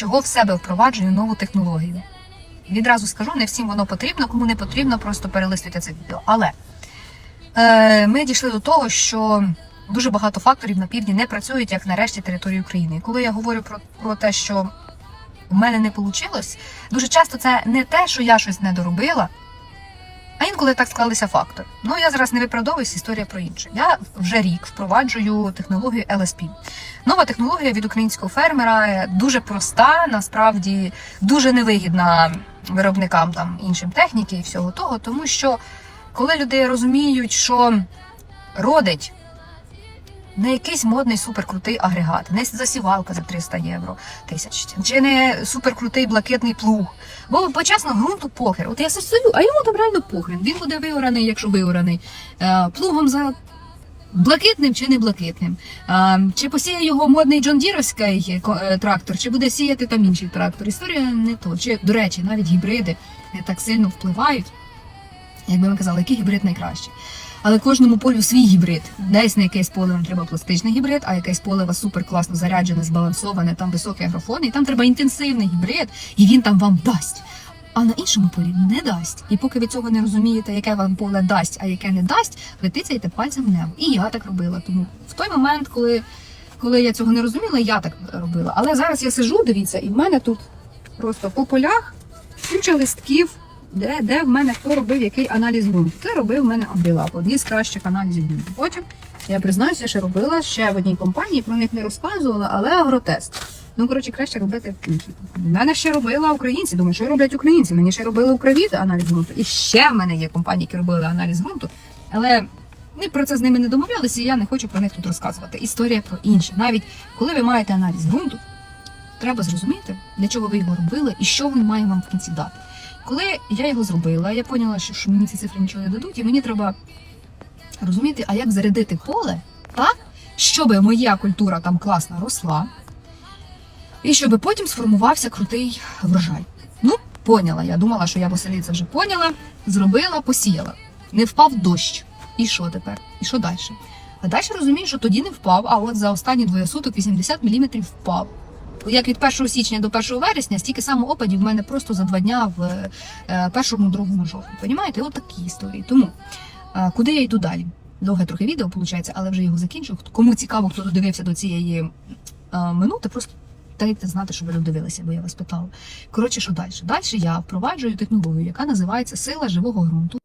чого в себе впроваджую нову технологію. Відразу скажу, не всім воно потрібно, кому не потрібно, просто перелистуйте це відео. Але е, ми дійшли до того, що дуже багато факторів на півдні не працюють як на решті території України. І коли я говорю про, про те, що в мене не вийшло, дуже часто це не те, що я щось не доробила, інколи так склалися фактори. Ну я зараз не виправдовуюсь, історія про інше. Я вже рік впроваджую технологію LSP. Нова технологія від українського фермера е, дуже проста, насправді дуже невигідна виробникам там іншим техніки і всього того, тому що коли люди розуміють, що родить не якийсь модний суперкрутий агрегат, не засівалка за 300 євро тисяч, чи не суперкрутий блакитний плуг. Бо почесно ґрунту похер. От я стою, а йому там реально похрен. Він буде виораний, якщо виораний. Е, плугом за блакитним чи не блакитним. Е, чи посіє його модний Джон Діровський е, трактор, чи буде сіяти там інший трактор. Історія не то. Чи, до речі, навіть гібриди не так сильно впливають. Якби ми казали, який гібрид найкращий. Але кожному полю свій гібрид. Десь на якесь поле вам треба пластичний гібрид, а якесь поле вас супер класно заряджене, збалансоване, там високий агрофон, і там треба інтенсивний гібрид, і він там вам дасть. А на іншому полі не дасть. І поки ви цього не розумієте, яке вам поле дасть, а яке не дасть, ви тицяєте пальцем в небо. І я так робила. Тому в той момент, коли, коли я цього не розуміла, я так робила. Але зараз я сижу, дивіться, і в мене тут просто по полях куча листків де, де в мене хто робив який аналіз ґрунту. Це робив в мене Абділап, одні з кращих аналізів ґрунту. Потім я признаюся, що робила ще в одній компанії, про них не розказувала, але агротест. Ну, коротше, краще робити. В мене ще робила українці. Думаю, що роблять українці? Мені ще робили Укравіт аналіз ґрунту. І ще в мене є компанії, які робили аналіз ґрунту. Але ми про це з ними не домовлялися, і я не хочу про них тут розказувати. Історія про інше. Навіть коли ви маєте аналіз ґрунту, треба зрозуміти, для чого ви його робили і що він має вам в кінці дати. Коли я його зробила, я поняла, що, мені ці цифри нічого не дадуть, і мені треба розуміти, а як зарядити поле так, щоб моя культура там класно росла, і щоб потім сформувався крутий врожай. Ну, поняла. Я думала, що я Василі це вже поняла, зробила, посіяла. Не впав дощ. І що тепер? І що далі? А далі розумію, що тоді не впав, а от за останні двоє суток 80 мм впав. Як від 1 січня до 1 вересня, стільки само опадів в мене просто за два дня в е, першому, другому жовтні. Понімаєте? От такі історії. Тому е, куди я йду далі? Довге трохи відео виходить, але вже його закінчу. Кому цікаво, хто додивився до цієї е, минути, просто дайте знати, що ви додивилися, бо я вас питала. Коротше, що далі? Далі я впроваджую технологію, яка називається сила живого ґрунту.